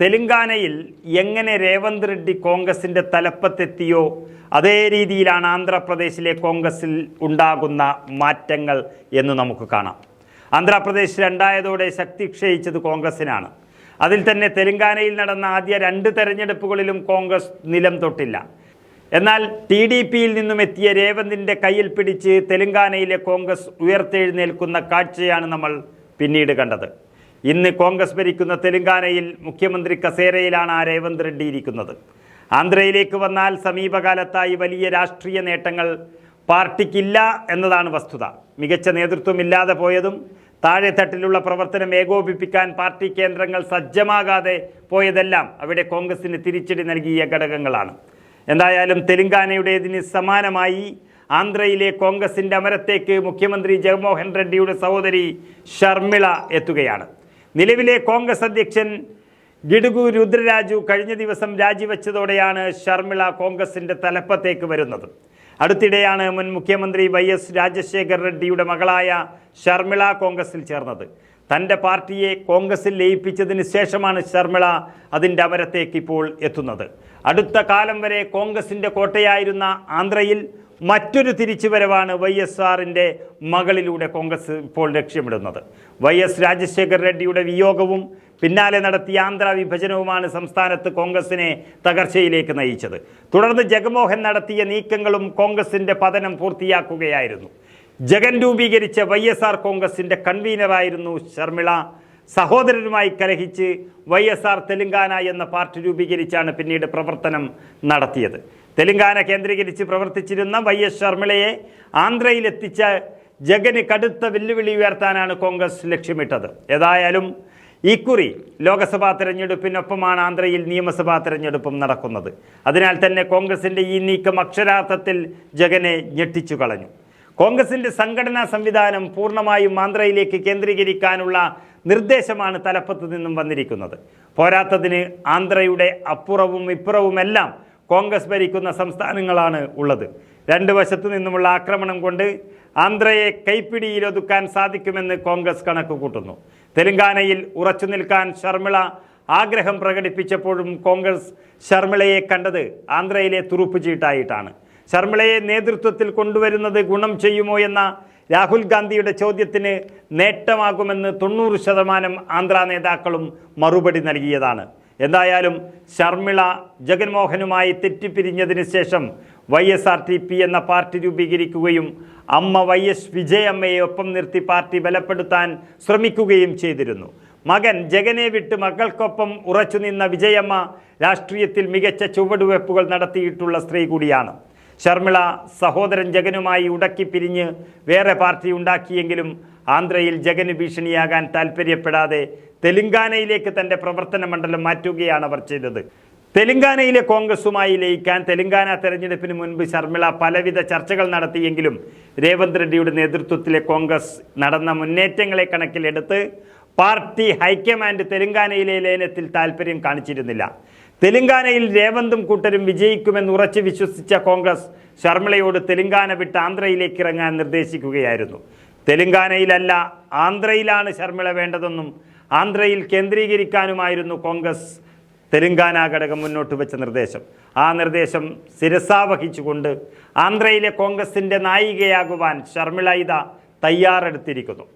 തെലുങ്കാനയിൽ എങ്ങനെ രേവന്ത് റെഡ്ഡി കോൺഗ്രസിന്റെ തലപ്പത്തെത്തിയോ അതേ രീതിയിലാണ് ആന്ധ്രാപ്രദേശിലെ കോൺഗ്രസിൽ ഉണ്ടാകുന്ന മാറ്റങ്ങൾ എന്ന് നമുക്ക് കാണാം. ആന്ധ്രാപ്രദേശ് രണ്ടായതോടെ ശക്തി ക്ഷയിച്ചത് കോൺഗ്രസിനാണ്. അതിൽ തന്നെ തെലുങ്കാനയിൽ നടന്ന ആദ്യ രണ്ട് തെരഞ്ഞെടുപ്പുകളിലും കോൺഗ്രസ് നിലം തൊട്ടില്ല. എന്നാൽ ടി ഡി പിയിൽ നിന്നും എത്തിയ രേവന്തിന്റെ കയ്യിൽ പിടിച്ച് തെലുങ്കാനയിലെ കോൺഗ്രസ് ഉയർത്തെഴുന്നേൽക്കുന്ന കാഴ്ചയാണ് നമ്മൾ പിന്നീട് കണ്ടത്. ഇന്ന് കോൺഗ്രസ് ഭരിക്കുന്ന തെലുങ്കാനയിൽ മുഖ്യമന്ത്രി കസേരയിലാണ് ആ രേവന്ത് റെഡ്ഡി ഇരിക്കുന്നത്. ആന്ധ്രയിലേക്ക് വന്നാൽ സമീപകാലത്തായി വലിയ രാഷ്ട്രീയ നേട്ടങ്ങൾ പാർട്ടിക്കില്ല എന്നതാണ് വസ്തുത. മികച്ച നേതൃത്വം ഇല്ലാതെ പോയതും താഴെത്തട്ടിലുള്ള പ്രവർത്തനം ഏകോപിപ്പിക്കാൻ പാർട്ടി കേന്ദ്രങ്ങൾ സജ്ജമാകാതെ പോയതെല്ലാം അവിടെ കോൺഗ്രസിന് തിരിച്ചടി നൽകിയ ഘടകങ്ങളാണ്. എന്തായാലും തെലുങ്കാനയുടേതിന് സമാനമായി ആന്ധ്രയിലെ കോൺഗ്രസിന്റെ അമരത്തേക്ക് മുഖ്യമന്ത്രി ജഗൻമോഹൻ റെഡ്ഡിയുടെ സഹോദരി ഷർമിള എത്തുകയാണ്. നിലവിലെ കോൺഗ്രസ് അധ്യക്ഷൻ ഗിഡുഗു രുദ്രരാജു കഴിഞ്ഞ ദിവസം രാജിവെച്ചതോടെയാണ് ഷർമിള കോൺഗ്രസിന്റെ തലപ്പത്തേക്ക് വരുന്നത്. അടുത്തിടെയാണ് മുൻ മുഖ്യമന്ത്രി വൈ എസ് രാജശേഖർ റെഡ്ഡിയുടെ മകളായ ഷർമിള കോൺഗ്രസിൽ ചേർന്നത്. തന്റെ പാർട്ടിയെ കോൺഗ്രസിൽ ലയിപ്പിച്ചതിന് ശേഷമാണ് ശർമിള അതിന്റെ അമരത്തേക്ക് ഇപ്പോൾ എത്തുന്നത്. അടുത്ത കാലം വരെ കോൺഗ്രസിന്റെ കോട്ടയായിരുന്ന ആന്ധ്രയിൽ മറ്റൊരു തിരിച്ചുവരവാണ് വൈ എസ് ആറിന്റെ മകളിലൂടെ കോൺഗ്രസ് ഇപ്പോൾ ലക്ഷ്യമിടുന്നത്. വൈ എസ് രാജശേഖർ റെഡ്ഡിയുടെ വിയോഗവും പിന്നാലെ നടത്തിയ ആന്ധ്ര വിഭജനവുമാണ് സംസ്ഥാനത്ത് കോൺഗ്രസിനെ തകർച്ചയിലേക്ക് നയിച്ചത്. തുടർന്ന് ജഗമോഹൻ നടത്തിയ നീക്കങ്ങളും കോൺഗ്രസിന്റെ പതനം പൂർത്തിയാക്കുകയായിരുന്നു. ജഗൻ രൂപീകരിച്ച വൈ എസ് ആർ കോൺഗ്രസിന്റെ കൺവീനറായിരുന്നു ശർമിള. സഹോദരരുമായി കലഹിച്ച് വൈ എസ് ആർ തെലുങ്കാന എന്ന പാർട്ടി രൂപീകരിച്ചാണ് പിന്നീട് പ്രവർത്തനം നടത്തിയത്. തെലുങ്കാന കേന്ദ്രീകരിച്ച് പ്രവർത്തിച്ചിരുന്ന വൈ എസ് ശർമിളയെ ആന്ധ്രയിലെത്തിച്ച ജഗന് കടുത്ത വെല്ലുവിളി ഉയർത്താനാണ് കോൺഗ്രസ് ലക്ഷ്യമിട്ടത്. ഏതായാലും ഇക്കുറി ലോക്സഭാ തെരഞ്ഞെടുപ്പിനൊപ്പമാണ് ആന്ധ്രയിൽ നിയമസഭാ തെരഞ്ഞെടുപ്പും നടക്കുന്നത്. അതിനാൽ തന്നെ കോൺഗ്രസിന്റെ ഈ നീക്കം അക്ഷരാർത്ഥത്തിൽ ജഗനെ ഞെട്ടിച്ചു കളഞ്ഞു. കോൺഗ്രസിന്റെ സംഘടനാ സംവിധാനം പൂർണമായും ആന്ധ്രയിലേക്ക് കേന്ദ്രീകരിക്കാനുള്ള നിർദ്ദേശമാണ് തലപ്പത്ത് നിന്നും വന്നിരിക്കുന്നത്. പോരാത്തതിന് ആന്ധ്രയുടെ അപ്പുറവും ഇപ്പുറവുമെല്ലാം കോൺഗ്രസ് ഭരിക്കുന്ന സംസ്ഥാനങ്ങളാണ് ഉള്ളത്. രണ്ട് വശത്തു നിന്നുമുള്ള ആക്രമണം കൊണ്ട് ആന്ധ്രയെ കൈപ്പിടിയിലൊതുക്കാൻ സാധിക്കുമെന്ന് കോൺഗ്രസ് കണക്ക് കൂട്ടുന്നു തെലങ്കാനയിൽ ഉറച്ചു നിൽക്കാൻ ശർമിള ആഗ്രഹം പ്രകടിപ്പിച്ചപ്പോഴും കോൺഗ്രസ് ശർമിളയെ കണ്ടത് ആന്ധ്രയിലെ തുറുപ്പ് ചീട്ടായിട്ടാണ് ശർമിളയെ നേതൃത്വത്തിൽ കൊണ്ടുവരുന്നത് ഗുണം ചെയ്യുമോ എന്ന രാഹുൽ ഗാന്ധിയുടെ ചോദ്യത്തിന് നേട്ടമാകുമെന്ന് തൊണ്ണൂറ് ശതമാനം ആന്ധ്ര നേതാക്കളും മറുപടി നൽകിയതാണ്. എന്തായാലും ശർമിള ജഗൻമോഹനുമായി തെറ്റിപ്പിരിഞ്ഞതിന് ശേഷം Y S R T P എന്ന പാർട്ടി രൂപീകരിക്കുകയും അമ്മ വൈ എസ് വിജയമ്മയെ ഒപ്പം നിർത്തി പാർട്ടി ബലപ്പെടുത്താൻ ശ്രമിക്കുകയും ചെയ്തിരുന്നു. മകൻ ജഗനെ വിട്ട് മക്കൾക്കൊപ്പം ഉറച്ചുനിന്ന വിജയമ്മ രാഷ്ട്രീയത്തിൽ മികച്ച ചുവടുവയ്പ്പുകൾ നടത്തിയിട്ടുള്ള സ്ത്രീ കൂടിയാണ്. ശർമിള സഹോദരൻ ജഗനുമായി ഉടക്കി പിരിഞ്ഞ് വേറെ പാർട്ടി ഉണ്ടാക്കിയെങ്കിലും ആന്ധ്രയിൽ ജഗന് ഭീഷണിയാകാൻ താല്പര്യപ്പെടാതെ തെലുങ്കാനയിലേക്ക് തന്റെ പ്രവർത്തന മണ്ഡലം മാറ്റുകയാണ് അവർ ചെയ്തത്. തെലുങ്കാനയിലെ കോൺഗ്രസുമായി ലയിക്കാൻ തെലുങ്കാന തെരഞ്ഞെടുപ്പിന് മുൻപ് ശർമിള പലവിധ ചർച്ചകൾ നടത്തിയെങ്കിലും രേവന്ത് റെഡ്ഡിയുടെ നേതൃത്വത്തിലെ കോൺഗ്രസ് നടന്ന മുന്നേറ്റങ്ങളെ കണക്കിലെടുത്ത് പാർട്ടി ഹൈക്കമാൻഡ് തെലുങ്കാനയിലെ ലയനത്തിൽ താല്പര്യം കാണിച്ചിരുന്നില്ല. തെലുങ്കാനയിൽ രേവന്തും കൂട്ടരും വിജയിക്കുമെന്ന് ഉറച്ചു വിശ്വസിച്ച കോൺഗ്രസ് ശർമ്മിളയോട് തെലുങ്കാന വിട്ട് ആന്ധ്രയിലേക്ക് ഇറങ്ങാൻ നിർദ്ദേശിക്കുകയായിരുന്നു. തെലുങ്കാനയിലല്ല ആന്ധ്രയിലാണ് ശർമ്മിള വേണ്ടതെന്നും ആന്ധ്രയിൽ കേന്ദ്രീകരിക്കാനുമായിരുന്നു കോൺഗ്രസ് തെലുങ്കാന ഘടകം മുന്നോട്ട് വെച്ച നിർദ്ദേശം. ആ നിർദ്ദേശം ശിരസാവഹിച്ചുകൊണ്ട് ആന്ധ്രയിലെ കോൺഗ്രസിന്റെ നായികയാകുവാൻ ശർമ്മിള ഇത തയ്യാറെടുത്തിരിക്കുന്നു.